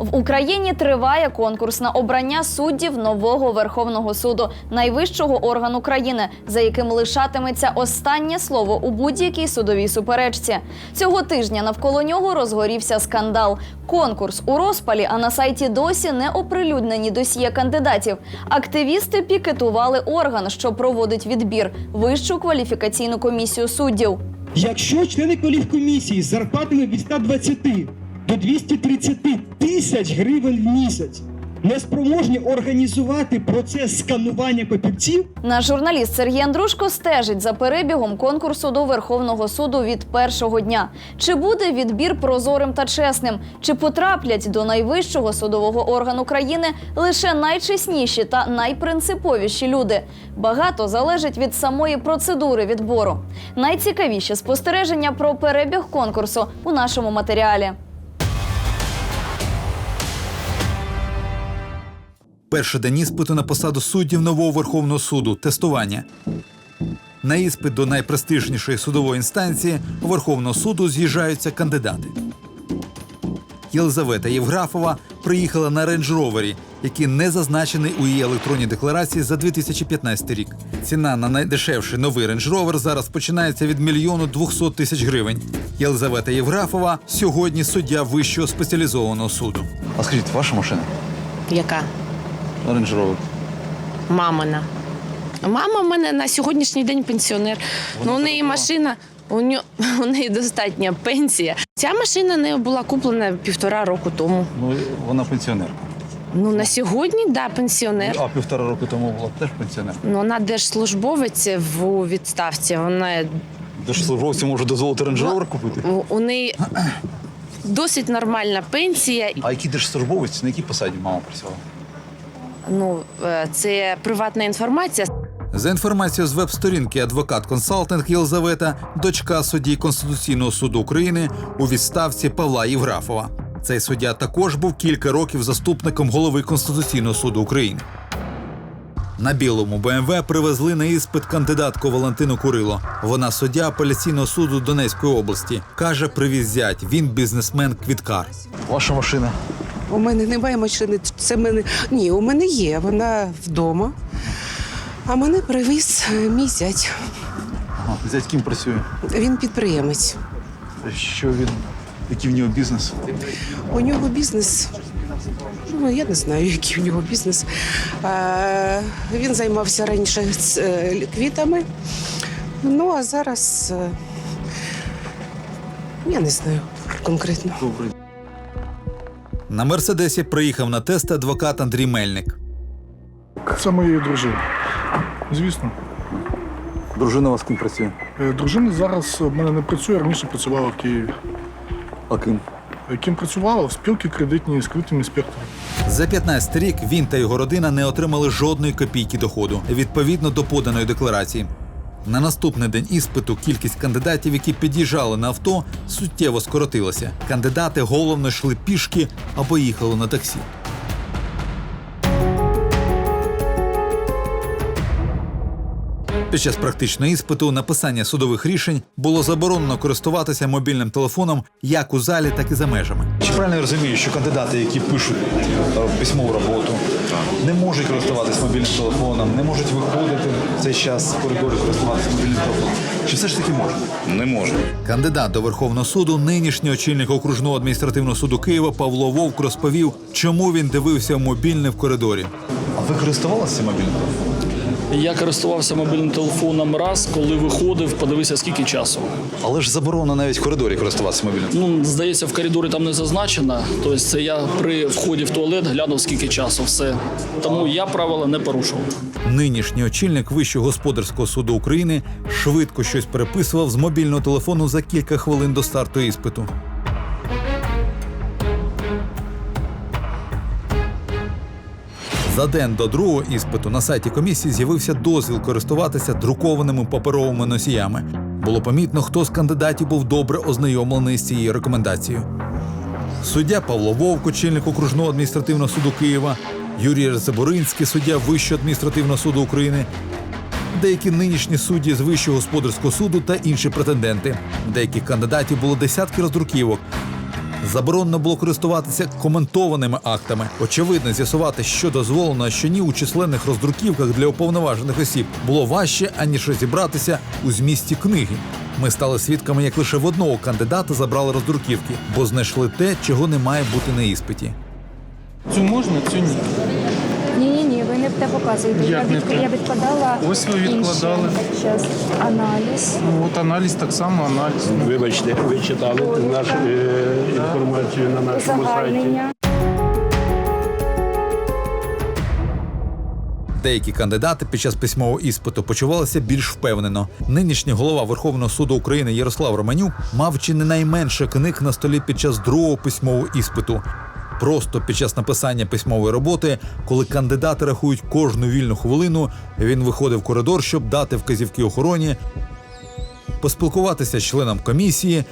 В Україні триває конкурс на обрання суддів нового Верховного суду, найвищого органу країни, за яким лишатиметься останнє слово у будь-якій судовій суперечці. Цього тижня навколо нього розгорівся скандал. Конкурс у розпалі, а на сайті досі не оприлюднені досьє кандидатів. Активісти пікетували орган, що проводить відбір вищу кваліфікаційну комісію суддів. Якщо члени кваліфкомісії з зарплатами від 120 до 230 тисяч гривень в місяць не спроможні організувати процес сканування папірців, Наш журналіст Сергій Андрушко стежить за перебігом конкурсу до Верховного суду від першого дня. Чи буде відбір прозорим та чесним? Чи потраплять до найвищого судового органу країни лише найчесніші та найпринциповіші люди? Багато залежить від самої процедури відбору. Найцікавіші спостереження про перебіг конкурсу у нашому матеріалі. Перший день іспиту на посаду суддів нового Верховного суду тестування. На іспит до найпрестижнішої судової інстанції Верховного суду з'їжджаються кандидати. Єлизавета Євграфова приїхала на рейндж-ровері, який не зазначений у її електронній декларації за 2015 рік. Ціна на найдешевший новий рейндж-ровер зараз починається від мільйону 200 тисяч гривень. Єлизавета Євграфова сьогодні суддя вищого спеціалізованого суду. А скажіть, ваша машина? Яка? Range Rover. Мамина. Мама в мене на сьогоднішній день пенсіонер. ну, у неї машина, у, нього, у неї достатня пенсія. Ця машина не була куплена півтора року тому. Ну, вона пенсіонерка. Ну, на сьогодні, да, пенсіонер. А півтора року тому була теж пенсіонерка. Ну, вона держслужбовець в відставці. Вона Держслужбовці можуть дозволити Range Rover купити. у- у неї досить нормальна пенсія. А який держслужбовець, на якій посаді мама працювала? Ну, е, це приватна інформація. За інформацією з веб-сторінки адвокат консалтинг Єлизавета, дочка судді Конституційного суду України у відставці Павла Євграфова. Цей суддя також був кілька років заступником голови Конституційного суду України. На білому БМВ привезли на іспит кандидатку Валентину Курило. Вона суддя апеляційного суду Донецької області. Каже, привіз зять. Він бізнесмен квіткар. Ваша машина. У мене немає машини. Це мене ні, у мене є. Вона вдома. А мене привіз е, мій зять. Ага. Зять ким працює? Він підприємець. Що він? Який в нього бізнес? У нього бізнес. Ну, я не знаю, який у нього бізнес. Е, він займався раніше е, квітами. Ну, а зараз е, я не знаю конкретно. Добре. На мерседесі приїхав на тест адвокат Андрій Мельник. Це моєї дружини. Звісно. Дружина у вас ким працює? Е, Дружина зараз в мене не працює, раніше працювала в Києві. А ким? Е, Ким працювала в спілки кредитні з критим інспектором. За 15 рік він та його родина не отримали жодної копійки доходу відповідно до поданої декларації. На наступний день іспиту кількість кандидатів, які під'їжджали на авто, суттєво скоротилася. Кандидати головно йшли пішки або їхали на таксі. Під час практичного іспиту написання судових рішень було заборонено користуватися мобільним телефоном як у залі, так і за межами. Чи правильно я розумію, що кандидати, які пишуть е, письмову роботу, не можуть користуватися мобільним телефоном, не можуть виходити в цей час в коридорі користуватися мобільним телефоном? Чи все ж таки можна? Не можна. Кандидат до Верховного суду, нинішній очільник окружного адміністративного суду Києва Павло Вовк розповів, чому він дивився мобільне в коридорі. А ви користувалися мобільним телефоном? Я користувався мобільним телефоном раз, коли виходив, подивився скільки часу. Але ж заборонено навіть в коридорі користуватися мобільним. Ну, здається, в коридорі там не зазначено. Тобто це я при вході в туалет глянув скільки часу. Все. Тому я правила не порушував. Нинішній очільник Вищого господарського суду України швидко щось переписував з мобільного телефону за кілька хвилин до старту іспиту. За день до другого іспиту на сайті комісії з'явився дозвіл користуватися друкованими паперовими носіями. Було помітно, хто з кандидатів був добре ознайомлений з цією рекомендацією. Суддя Павло Вовк, очільник окружного адміністративного суду Києва, Юрій Заборинський, суддя Вищого адміністративного суду України, деякі нинішні судді з Вищого господарського суду та інші претенденти. Деяких кандидатів було десятки роздруківок. Заборонено було користуватися коментованими актами. Очевидно, з'ясувати, що дозволено, а що ні у численних роздруківках для уповноважених осіб було важче, аніж розібратися у змісті книги. Ми стали свідками, як лише в одного кандидата забрали роздруківки, бо знайшли те, чого не має бути на іспиті. Цю можна, цю ні. Ні, ні, ви те показуєте. Як я, не від, я відкладала. Ось ви відкладали. Зараз аналіз. Ну, от аналіз так само, аналіз. Вибачте, ви читали нашу е, інформацію на нашому сайті. Деякі кандидати під час письмового іспиту почувалися більш впевнено. Нинішній голова Верховного суду України Ярослав Романюк мав чи не найменше книг на столі під час другого письмового іспиту. Просто під час написання письмової роботи, коли кандидати рахують кожну вільну хвилину, він виходив в коридор, щоб дати вказівки охороні, поспілкуватися з членом комісії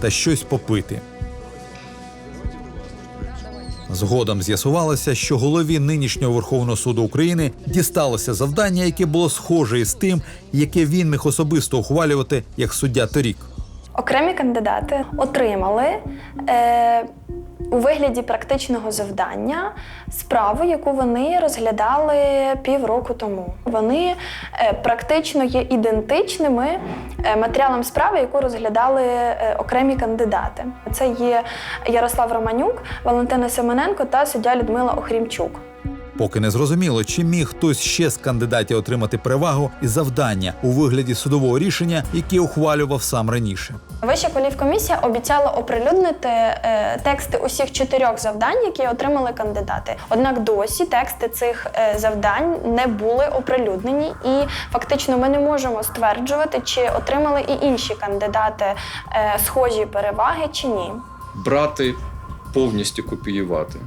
та щось попити. Згодом з'ясувалося, що голові нинішнього Верховного суду України дісталося завдання, яке було схоже із тим, яке він міг особисто ухвалювати як суддя торік. Окремі кандидати отримали е, у вигляді практичного завдання справу, яку вони розглядали півроку тому. Вони е, практично є ідентичними е, матеріалам справи, яку розглядали е, окремі кандидати. Це є Ярослав Романюк, Валентина Семененко та суддя Людмила Охрімчук. Поки не зрозуміло, чи міг хтось ще з кандидатів отримати перевагу і завдання у вигляді судового рішення, яке ухвалював сам раніше. Вища кваліфкомісія обіцяла оприлюднити е, тексти усіх чотирьох завдань, які отримали кандидати. Однак досі тексти цих е, завдань не були оприлюднені, і фактично ми не можемо стверджувати, чи отримали і інші кандидати е, схожі переваги чи ні. брати повністю копіювати.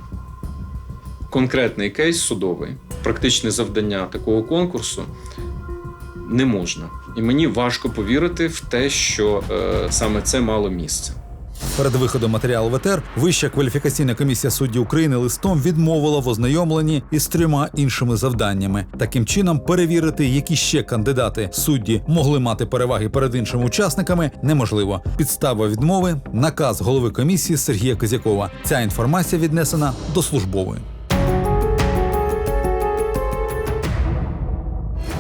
Конкретний кейс судовий, практичне завдання такого конкурсу не можна. І мені важко повірити в те, що е, саме це мало місце. Перед виходом матеріалу в ЕТР Вища кваліфікаційна комісія суддів України листом відмовила в ознайомленні із трьома іншими завданнями. Таким чином, перевірити, які ще кандидати судді могли мати переваги перед іншими учасниками, неможливо. Підстава відмови наказ голови комісії Сергія Козякова. Ця інформація віднесена до службової.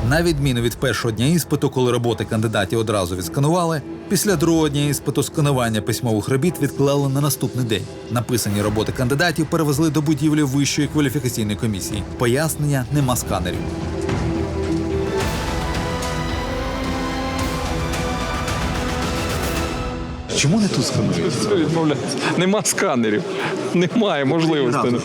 На відміну від першого дня іспиту, коли роботи кандидатів одразу відсканували, після другого дня іспиту сканування письмових робіт відклали на наступний день. Написані роботи кандидатів перевезли до будівлі Вищої кваліфікаційної комісії. Пояснення нема сканерів. Чому не тут сканують? Нема сканерів, немає можливості.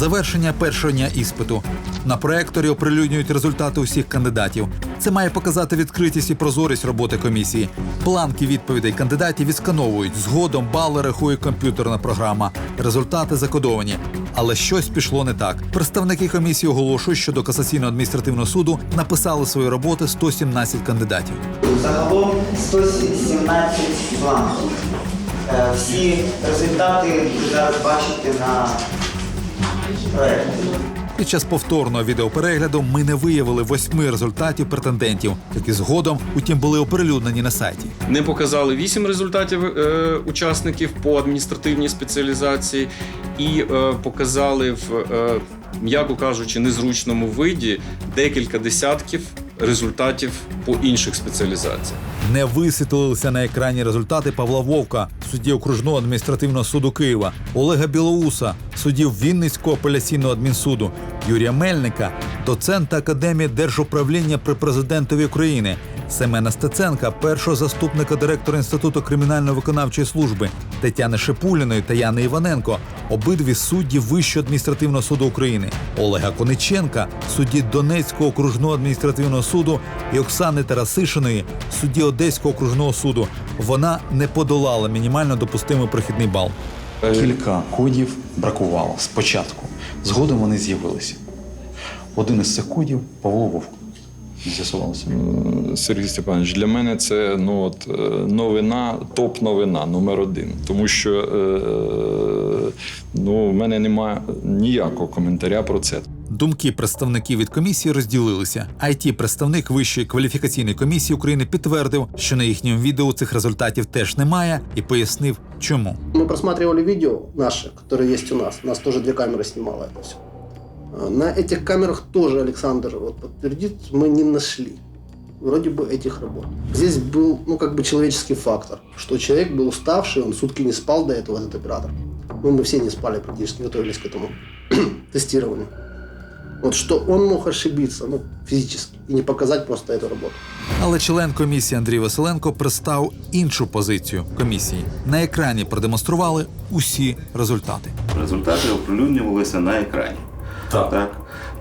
Завершення першого дня іспиту. На проекторі оприлюднюють результати усіх кандидатів. Це має показати відкритість і прозорість роботи комісії. Бланки відповідей кандидатів відскановують. Згодом бали рахує комп'ютерна програма. Результати закодовані. Але щось пішло не так. Представники комісії оголошують, що до касаційного адміністративного суду написали свої роботи 117 кандидатів. Загалом 117 бланків. Е, Всі результати ви зараз бачите на. Під час повторного відеоперегляду ми не виявили восьми результатів претендентів, які згодом, утім, були оприлюднені на сайті. Не показали вісім результатів е, учасників по адміністративній спеціалізації і е, показали в, е, м'яко кажучи, незручному виді декілька десятків результатів по інших спеціалізаціях. Не висвітлилися на екрані результати Павла Вовка, судді окружного адміністративного суду Києва, Олега Білоуса, суддів Вінницького апеляційного адмінсуду, Юрія Мельника, доцента Академії держуправління при президентові України, Семена Стеценка, першого заступника директора Інституту кримінально-виконавчої служби, Тетяни Шипуліної та Яни Іваненко, обидві судді Вищого адміністративного суду України, Олега Кониченка, судді Донецького окружного адміністративного суду і Оксани Тарасишиної, судді Одеського окружного суду. Вона не подолала мінімально допустимий прохідний бал. Кілька кодів бракувало спочатку. Згодом вони з'явилися. Один із цих кодів Павло Вовк З'ясувалося. Сергій Степанович, для мене це ну, от, е, новина, топ-новина номер один. Тому що е, ну, в мене немає ніякого коментаря про це. Думки представників від комісії розділилися. it представник Вищої кваліфікаційної комісії України підтвердив, що на їхньому відео цих результатів теж немає, і пояснив, чому. Мы просматривали видео наши, которые есть у нас. У нас тоже две камеры снимало это все. На этих камерах тоже Александр вот, подтвердит, мы не нашли вроде бы этих работ. Здесь был, ну, как бы человеческий фактор, что человек был уставший, он сутки не спал до этого, этот оператор. Ну, мы все не спали практически, готовились к этому тестированию. Вот что он мог ошибиться, ну, физически, и не показать просто эту работу. Але член комісії Андрій Василенко представ іншу позицію комісії. На екрані продемонстрували усі результати. Результати оприлюднювалися на екрані. Так.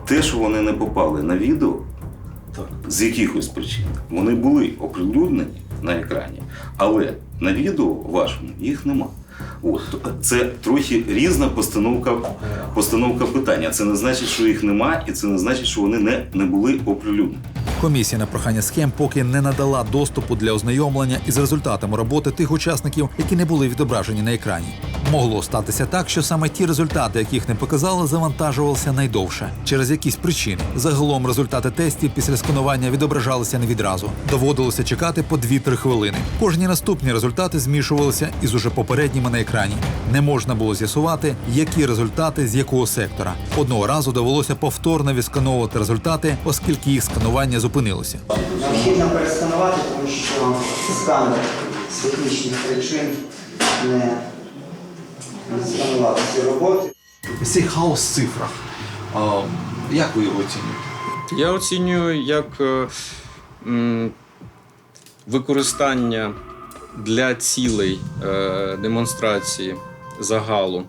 Те, що вони не попали на відео, з якихось причин, вони були оприлюднені на екрані, але на відео вашому їх нема. От це трохи різна постановка, постановка питання. Це не значить, що їх нема, і це не значить, що вони не, не були оприлюднені. Комісія на прохання схем поки не надала доступу для ознайомлення із результатами роботи тих учасників, які не були відображені на екрані. Могло статися так, що саме ті результати, яких не показали, завантажувалися найдовше через якісь причини. Загалом результати тестів після сканування відображалися не відразу. Доводилося чекати по 2-3 хвилини. Кожні наступні результати змішувалися із уже попередніми на екрані. Не можна було з'ясувати, які результати з якого сектора. Одного разу довелося повторно відскановувати результати, оскільки їх сканування зупинилося. Необхідно пересканувати, тому що сканер з технічних причин не, не ці роботи. Цей хаос в цифрах. А, як ви його оцінюєте? Я оцінюю як е, м, використання для цілей е, демонстрації загалу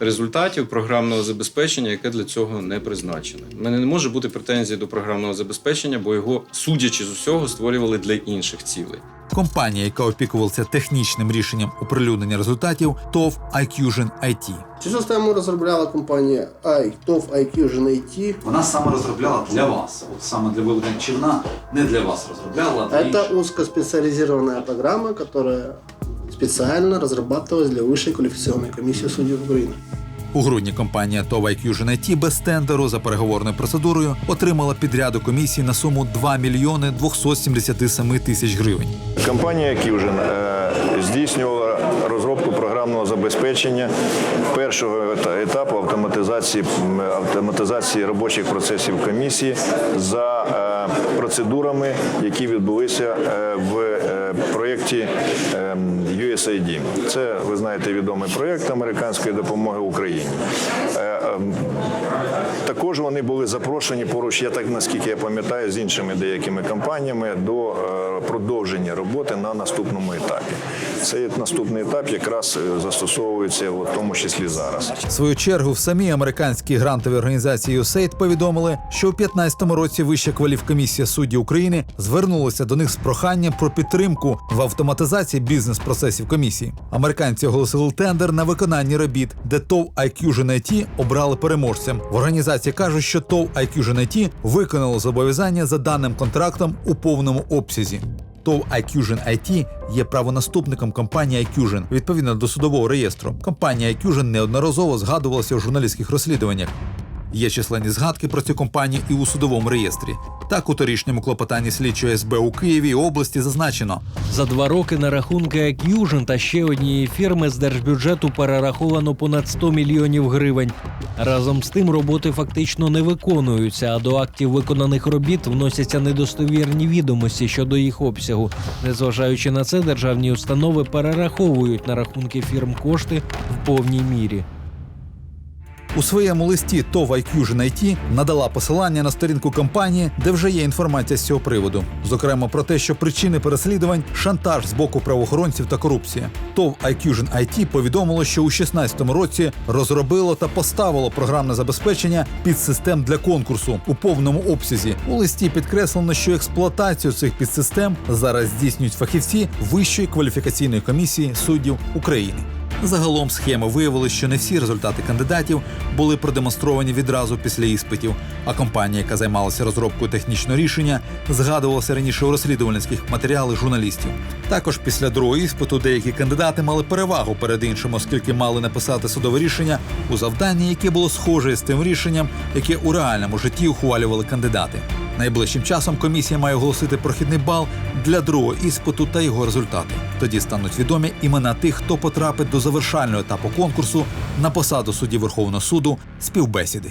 результатів програмного забезпечення, яке для цього не призначене. У мене не може бути претензій до програмного забезпечення, бо його, судячи з усього, створювали для інших цілей Компанія, яка опікувалася технічним рішенням оприлюднення результатів, ТОВ iQusion IT. Цю систему розробляла компанія iTOF iQusion IT. Вона саме розробляла для вас. От саме для виведення човна не для вас розробляла, а для Это інших. узкоспециализированная программа, которая специально разрабатывалась для Высшей квалификационной комиссии судей Украины. У грудні компанія TOV iQusion IT без тендеру за переговорною процедурою отримала підряду комісії на суму 2 мільйони 277 тисяч гривень. Компанія Fusion е, здійснювала розробку програмного забезпечення першого етапу автоматизації, автоматизації робочих процесів комісії за е, процедурами, які відбулися е, в проєкті е, USAID. Це, ви знаєте, відомий проєкт американської допомоги Україні. Е, ем, також вони були запрошені поруч, я так наскільки я пам'ятаю, з іншими деякими компаніями до е, продовження роботи на наступному етапі. Цей наступний етап якраз е, застосовується в тому числі зараз. В свою чергу в самій американській грантовій організації USAID повідомили, що у 2015 році Вища кваліфкомісія суддів України звернулася до них з проханням про підтримку в автоматизації бізнес-процесів комісії. Американці оголосили тендер на виконання робіт, де ТОВ IT обрали переможцем. В організації кажуть, що ТОВ IT виконало зобов'язання за даним контрактом у повному обсязі. ТОВ iQusion IT є правонаступником компанії iQusion відповідно до судового реєстру. Компанія iQusion неодноразово згадувалася у журналістських розслідуваннях. Є численні згадки про цю компанію і у судовому реєстрі. Так, у торішньому клопотанні слідчого СБ у Києві і області зазначено, За два роки на рахунки Acfusion та ще однієї фірми з держбюджету перераховано понад 100 мільйонів гривень. Разом з тим роботи фактично не виконуються, а до актів виконаних робіт вносяться недостовірні відомості щодо їх обсягу. Незважаючи на це, державні установи перераховують на рахунки фірм кошти в повній мірі. У своєму листі ТОВ iQusion IT надала посилання на сторінку компанії, де вже є інформація з цього приводу. Зокрема, про те, що причини переслідувань шантаж з боку правоохоронців та корупція. ТОВ iQusion IT повідомило, що у 2016 році розробило та поставило програмне забезпечення підсистем для конкурсу у повному обсязі. У листі підкреслено, що експлуатацію цих підсистем зараз здійснюють фахівці Вищої кваліфікаційної комісії суддів України. Загалом схеми виявили, що не всі результати кандидатів були продемонстровані відразу після іспитів. А компанія, яка займалася розробкою технічного рішення, згадувалася раніше у розслідувальницьких матеріалах журналістів. Також після другого іспиту деякі кандидати мали перевагу перед іншими, оскільки мали написати судове рішення у завданні, яке було схоже з тим рішенням, яке у реальному житті ухвалювали кандидати. Найближчим часом комісія має оголосити прохідний бал для другого іспиту та його результати. Тоді стануть відомі імена тих, хто потрапить до завершального етапу конкурсу на посаду судді Верховного суду співбесіди.